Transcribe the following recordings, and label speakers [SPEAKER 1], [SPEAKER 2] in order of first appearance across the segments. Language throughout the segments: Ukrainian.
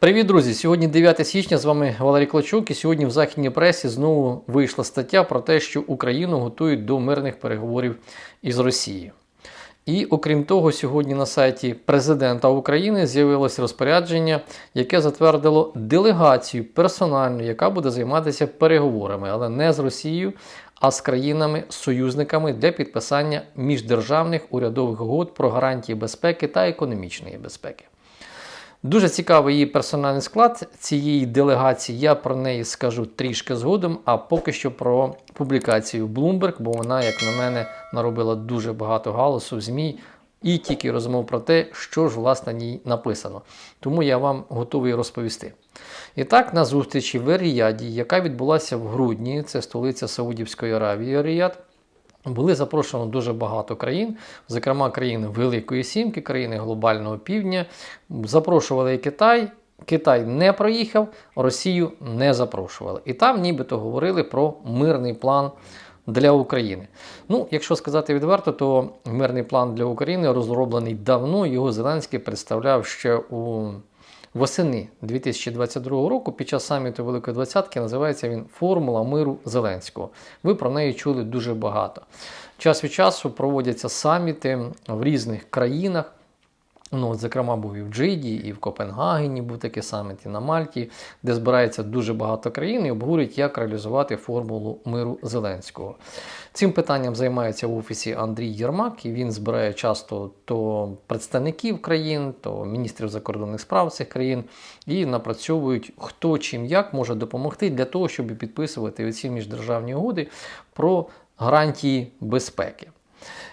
[SPEAKER 1] Привіт, друзі! Сьогодні 9 січня. З вами Валерій Клочук. І сьогодні в західній пресі знову вийшла стаття про те, що Україну готують до мирних переговорів із Росією. І окрім того, сьогодні на сайті президента України з'явилось розпорядження, яке затвердило делегацію персональну, яка буде займатися переговорами, але не з Росією, а з країнами-союзниками для підписання міждержавних урядових угод про гарантії безпеки та економічної безпеки. Дуже цікавий її персональний склад цієї делегації. Я про неї скажу трішки згодом, а поки що про публікацію Bloomberg, бо вона, як на мене, наробила дуже багато галасу в ЗМІ і тільки розмов про те, що ж власне на ній написано. Тому я вам готовий розповісти. І так, на зустрічі в Ріяді, яка відбулася в грудні, це столиця Саудівської Аравії Ріяд. Були запрошено дуже багато країн, зокрема країни Великої Сімки, країни Глобального Півдня. Запрошували і Китай. Китай не проїхав, Росію не запрошували. І там нібито говорили про мирний план для України. Ну, якщо сказати відверто, то мирний план для України розроблений давно. Його Зеленський представляв ще у восени 2022 року під час саміту Великої Двадцятки називається він Формула миру Зеленського. Ви про неї чули дуже багато. Час від часу проводяться саміти в різних країнах. Ну, от, Зокрема, був і в Джиді, і в Копенгагені був такий саміт, і на Мальті, де збирається дуже багато країн і обговорюють, як реалізувати формулу миру Зеленського. Цим питанням займається в офісі Андрій Єрмак, і він збирає часто то представників країн, то міністрів закордонних справ цих країн і напрацьовують, хто чим як може допомогти для того, щоб підписувати ці міждержавні угоди про гарантії безпеки.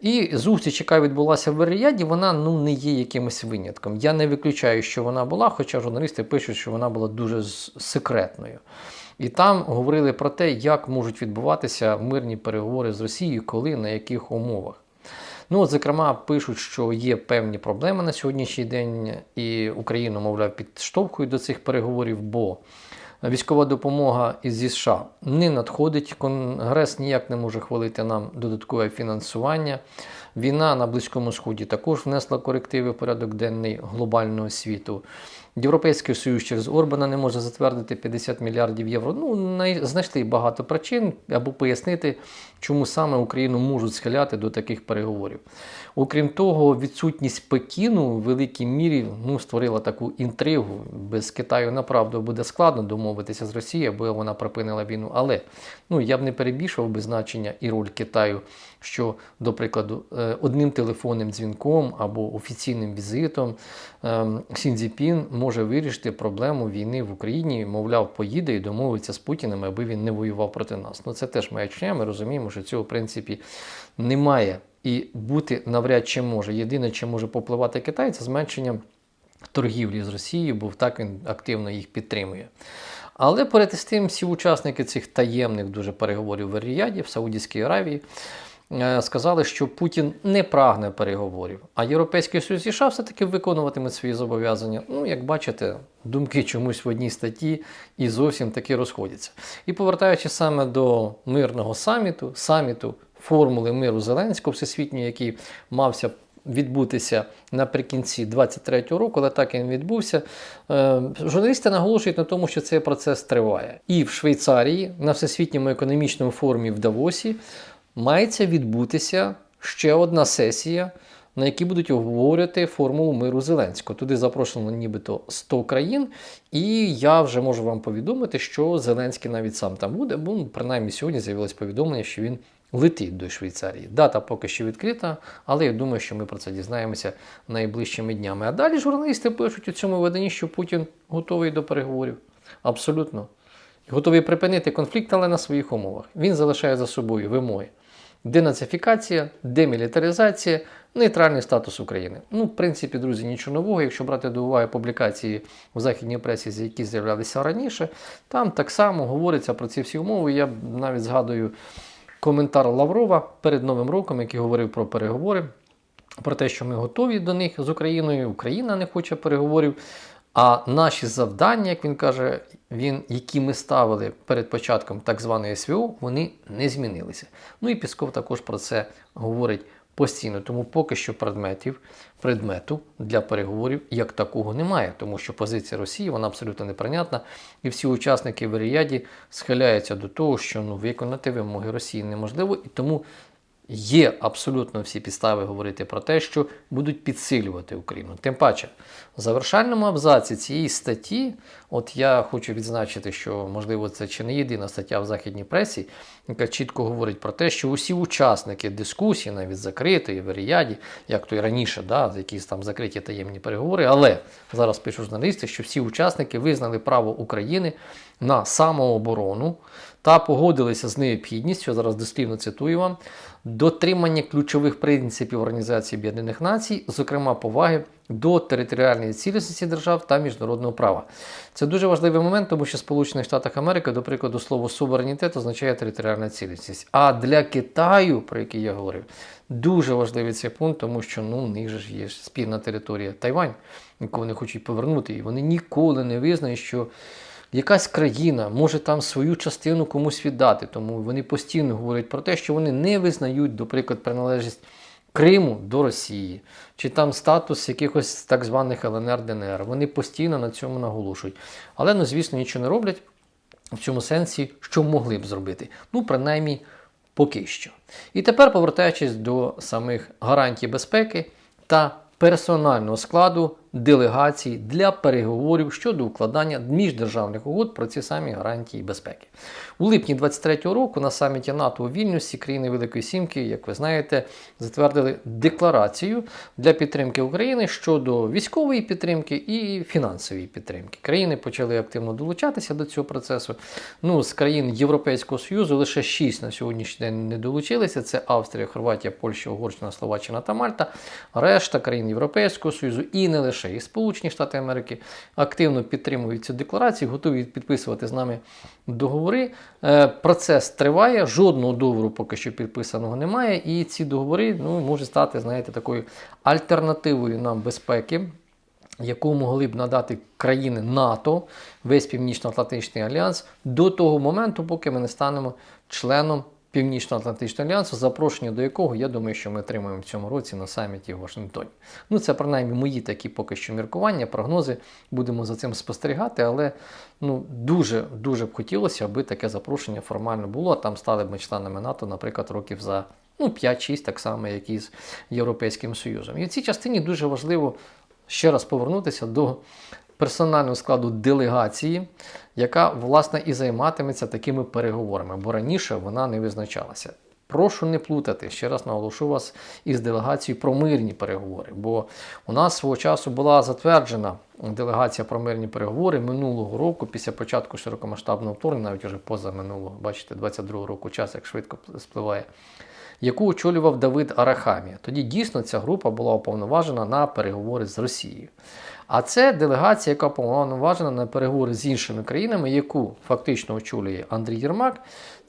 [SPEAKER 1] І зустріч, яка відбулася в Ріяді, вона ну не є якимось винятком. Я не виключаю, що вона була, хоча журналісти пишуть, що вона була дуже секретною. І там говорили про те, як можуть відбуватися мирні переговори з Росією, коли, на яких умовах. Ну, от, зокрема, пишуть, що є певні проблеми на сьогоднішній день, і Україну, мовляв, підштовхують до цих переговорів, бо військова допомога зі США не надходить. Конгрес ніяк не може хвалити нам додаткове фінансування. Війна на Близькому Сході також внесла корективи в порядок денний глобального світу. Європейський Союз через Орбана не може затвердити 50 мільярдів євро. Ну, знайшли багато причин або пояснити, чому саме Україну можуть схиляти до таких переговорів. Окрім того, відсутність Пекіну в великій мірі ну, створила таку інтригу. Без Китаю направду буде складно домовитися з Росією, бо вона припинила війну. Але ну, я б не перебільшував би значення і роль Китаю, що, до прикладу, е, одним телефонним дзвінком або офіційним візитом ем, Сінзіпін може вирішити проблему війни в Україні, мовляв, поїде і домовиться з Путіним, аби він не воював проти нас. Ну це теж маячня. Ми розуміємо, що цього в принципі немає і бути навряд чи може. Єдине, чи може попливати Китай, це зменшення торгівлі з Росією, бо так він активно їх підтримує. Але перед тим всі учасники цих таємних дуже переговорів в Ріяді, в Саудівській Аравії. Е, сказали, що Путін не прагне переговорів, а Європейський Союз і США все-таки виконуватиме свої зобов'язання. Ну, як бачите, думки чомусь в одній статті і зовсім таки розходяться. І повертаючись саме до мирного саміту, саміту формули миру Зеленського всесвітнього, який мався відбутися наприкінці 23-го року, але так і не відбувся. Е, журналісти наголошують на тому, що цей процес триває. І в Швейцарії на всесвітньому економічному форумі в Давосі мається відбутися ще одна сесія, на якій будуть обговорювати формулу миру Зеленського. Туди запрошено нібито 100 країн, і я вже можу вам повідомити, що Зеленський навіть сам там буде, бо ну, принаймні сьогодні з'явилось повідомлення, що він. Летить до Швейцарії. Дата поки що відкрита, але я думаю, що ми про це дізнаємося найближчими днями. А далі журналісти пишуть у цьому виданні, що Путін готовий до переговорів. Абсолютно. Готовий припинити конфлікт, але на своїх умовах. Він залишає за собою вимоги денацифікація, демілітаризація, нейтральний статус України. Ну, в принципі, друзі, нічого нового. Якщо брати до уваги публікації у західній пресі, які з'являлися раніше, там так само говориться про ці всі умови. Я навіть згадую коментар Лаврова перед Новим роком, який говорив про переговори, про те, що ми готові до них з Україною. Україна не хоче переговорів. А наші завдання, як він каже, він, які ми ставили перед початком так званої СВО, вони не змінилися. Ну і Пісков також про це говорить постійно. Тому поки що предметів, предмету для переговорів як такого немає, тому що позиція Росії вона абсолютно неприйнятна, і всі учасники в Ріяді схиляються до того, що ну, виконати вимоги Росії неможливо, і тому Є абсолютно всі підстави говорити про те, що будуть підсилювати Україну. Тим паче, в завершальному абзаці цієї статті, от я хочу відзначити, що можливо це чи не єдина стаття в західній пресі, яка чітко говорить про те, що усі учасники дискусії, навіть закритої в Ріяді, як то і раніше, да, якісь там закриті таємні переговори, але зараз пишуть журналісти, що всі учасники визнали право України на самооборону та погодилися з необхідністю, я зараз дослівно цитую вам, дотримання ключових принципів Організації Об'єднаних Націй, зокрема поваги до територіальної цілісності держав та міжнародного права. Це дуже важливий момент, тому що в Сполучених Штатах Америки, до прикладу, слово суверенітет означає територіальна цілісність. А для Китаю, про який я говорив, дуже важливий цей пункт, тому що ну, в них же ж є спільна територія Тайвань, яку вони хочуть повернути, і вони ніколи не визнають, що якась країна може там свою частину комусь віддати. Тому вони постійно говорять про те, що вони не визнають, до прикладу, приналежність Криму до Росії, чи там статус якихось так званих ЛНР ДНР. Вони постійно на цьому наголошують. Але, ну, звісно, нічого не роблять в цьому сенсі, що могли б зробити. Ну, принаймні, поки що. І тепер, повертаючись до самих гарантій безпеки та персонального складу делегацій для переговорів щодо укладання міждержавних угод про ці самі гарантії безпеки. У липні 2023 року на саміті НАТО у Вільнюсі країни Великої Сімки, як ви знаєте, затвердили декларацію для підтримки України щодо військової підтримки і фінансової підтримки. Країни почали активно долучатися до цього процесу. Ну, з країн Європейського Союзу лише 6 на сьогоднішній день не долучилися: це Австрія, Хорватія, Польща, Угорщина, Словаччина та Мальта. Решта країн Європейського Союзу і не лише і Сполучені Штати Америки активно підтримують цю декларацію, готові підписувати з нами договори. Е, Процес триває, жодного договору поки що підписаного немає. І ці договори ну, можуть стати, знаєте, такою альтернативою нам безпеки. Яку могли б надати країни НАТО, весь Північно-Атлантичний альянс до того моменту, поки ми не станемо членом Північно-Атлантичного альянсу, запрошення до якого, я думаю, що ми отримаємо в цьому році на саміті в Вашингтоні. Ну, це принаймні мої такі поки що міркування, прогнози. Будемо за цим спостерігати, але ну, дуже дуже б хотілося, аби таке запрошення формально було. Там стали б ми членами НАТО, наприклад, років за ну, 5-6, так само, як і з Європейським Союзом. І в цій частині дуже важливо ще раз повернутися до персонального складу делегації, яка, власне, і займатиметься такими переговорами, бо раніше вона не визначалася. Прошу не плутати, ще раз наголошу вас із делегацією про мирні переговори. Бо у нас свого часу була затверджена делегація про мирні переговори минулого року, після початку широкомасштабного вторгнення, навіть уже поза минулого, бачите, 22-го року час, як швидко спливає, яку очолював Давид Арахамія. Тоді дійсно ця група була уповноважена на переговори з Росією. А це делегація, яка повноважена на переговори з іншими країнами, яку фактично очолює Андрій Єрмак.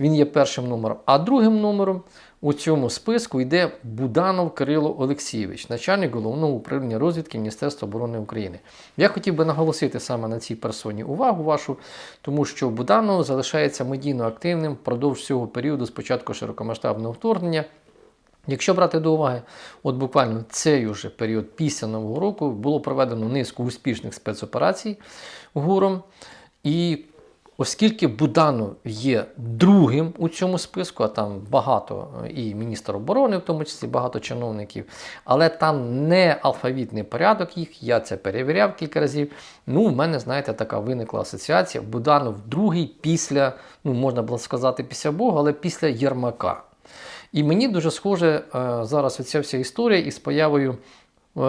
[SPEAKER 1] Він є першим номером. А другим номером у цьому списку йде Буданов Кирило Олексійович, начальник головного управління розвідки Міністерства оборони України. Я хотів би наголосити саме на цій персоні увагу вашу, тому що Буданов залишається медійно активним впродовж цього періоду, спочатку широкомасштабного вторгнення. Якщо брати до уваги, от буквально цей уже період після Нового року було проведено низку успішних спецоперацій гуром. І оскільки Буданов є другим у цьому списку, а там багато і міністр оборони, в тому числі багато чиновників, але там не алфавітний порядок їх, я це перевіряв кілька разів. Ну, в мене, знаєте, така виникла асоціація. Буданов другий після, ну можна було сказати, після Бога, але після Єрмака. І мені дуже схоже е, зараз оця вся історія із появою е,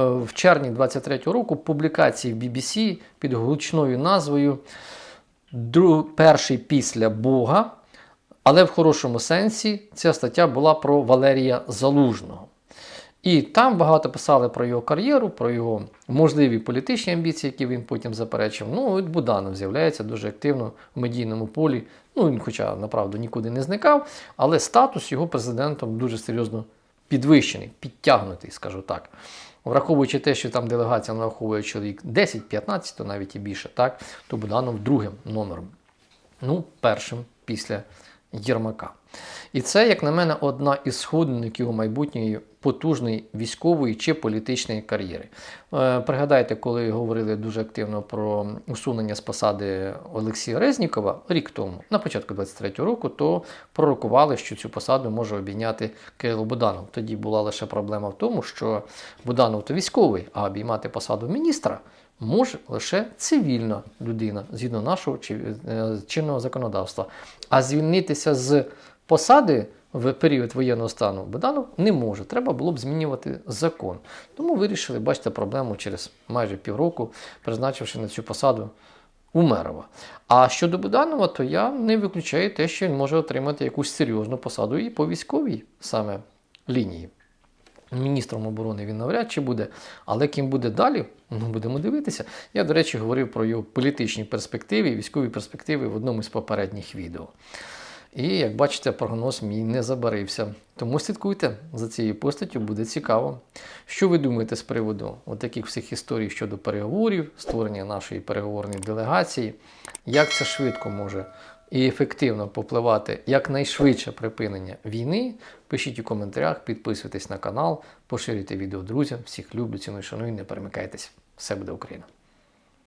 [SPEAKER 1] в червні 23-го року публікації в BBC під гучною назвою Перший після Бога. Але в хорошому сенсі ця стаття була про Валерія Залужного. І там багато писали про його кар'єру, про його можливі політичні амбіції, які він потім заперечив. Ну, от Буданов з'являється дуже активно в медійному полі. Ну, він, хоча, направду, нікуди не зникав, але статус його президентом дуже серйозно підвищений, підтягнутий, скажу так. Враховуючи те, що там делегація нараховує чоловік 10-15, то навіть і більше, так, то Буданов другим номером. Ну, першим після Єрмака. І це, як на мене, одна із сходинок його майбутньої потужної військової чи політичної кар'єри. Е, Пригадайте, коли говорили дуже активно про усунення з посади Олексія Резнікова рік тому, на початку 23-го року, то пророкували, що цю посаду може обійняти Кирило Буданов. Тоді була лише проблема в тому, що Буданов то військовий, а обіймати посаду міністра може лише цивільна людина згідно нашого е, чинного законодавства. А звільнитися з посади в період воєнного стану Буданов не може. Треба було б змінювати закон. Тому вирішили, бачите, проблему через майже півроку, призначивши на цю посаду Умерова. А щодо Буданова, то я не виключаю те, що він може отримати якусь серйозну посаду і по військовій саме лінії. Міністром оборони він навряд чи буде, але ким буде далі, ну будемо дивитися. Я, до речі, говорив про його політичні перспективи і військові перспективи в одному з попередніх відео. І як бачите, прогноз мій не забарився. Тому слідкуйте за цією постаттю, буде цікаво. Що ви думаєте з приводу от таких всіх історій щодо переговорів, створення нашої переговорної делегації? Як це швидко може і ефективно попливати якнайшвидше припинення війни? Пишіть у коментарях, підписуйтесь на канал, поширюйте відео друзям. Всіх люблю, ціную, шаную, не перемикайтесь. Все буде Україна!